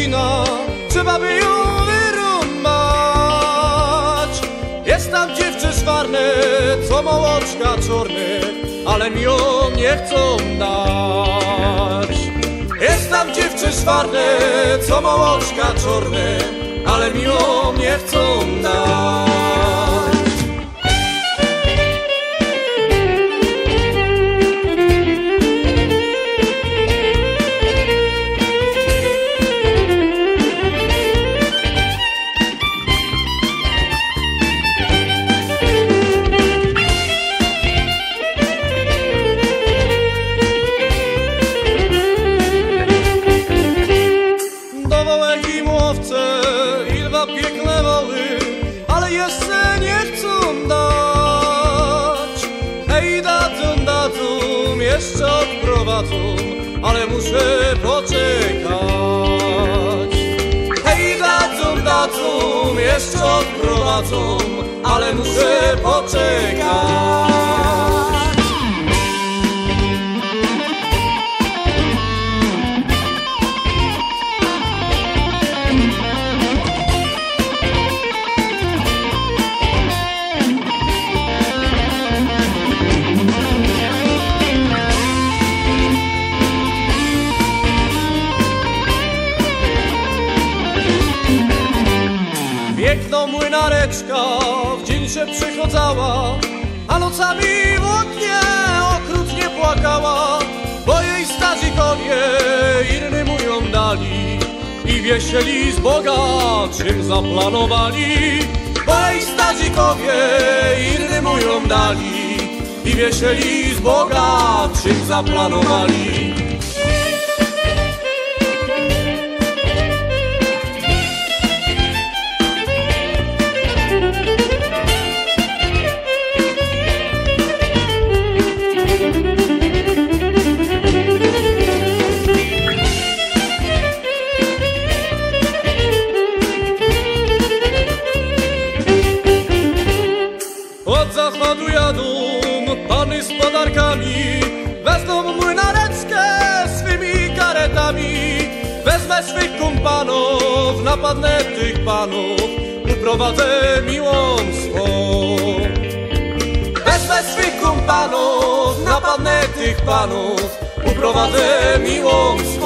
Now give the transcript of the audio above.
wierzbina, trzeba by ją wyrąbać. Jest tam dziewczę czarne, co ma oczka czorne, ale mi ją nie chcą dać. Jest tam dziewczę czarne, co ma oczka czorne, ale mi ją nie chcą dać. I i dwa piękne woły, ale jeszcze nie chcą dać. Hej, dadzą, dadzą, jeszcze odprowadzą, ale muszę poczekać. Hej, dadzą, dadzą, jeszcze odprowadzą, ale muszę poczekać. Piękną młynareczka w dzień się przychodzała, a nocami w okrutnie płakała, bo jej starzy konie inny mu ją dali i wiesieli z Boga, czym zaplanowali. Bo jej starzy konie inny mu ją dali i wiesieli z Boga, czym zaplanowali. Zachodu jadą pany z podarkami, wezmą młynareczkę swymi karetami. Wezmę swych kumpanów, napadnę tych panów, uprowadzę miłą swą. Wezmę swych kumpanów, napadnę tych panów, uprowadzę miłą swą.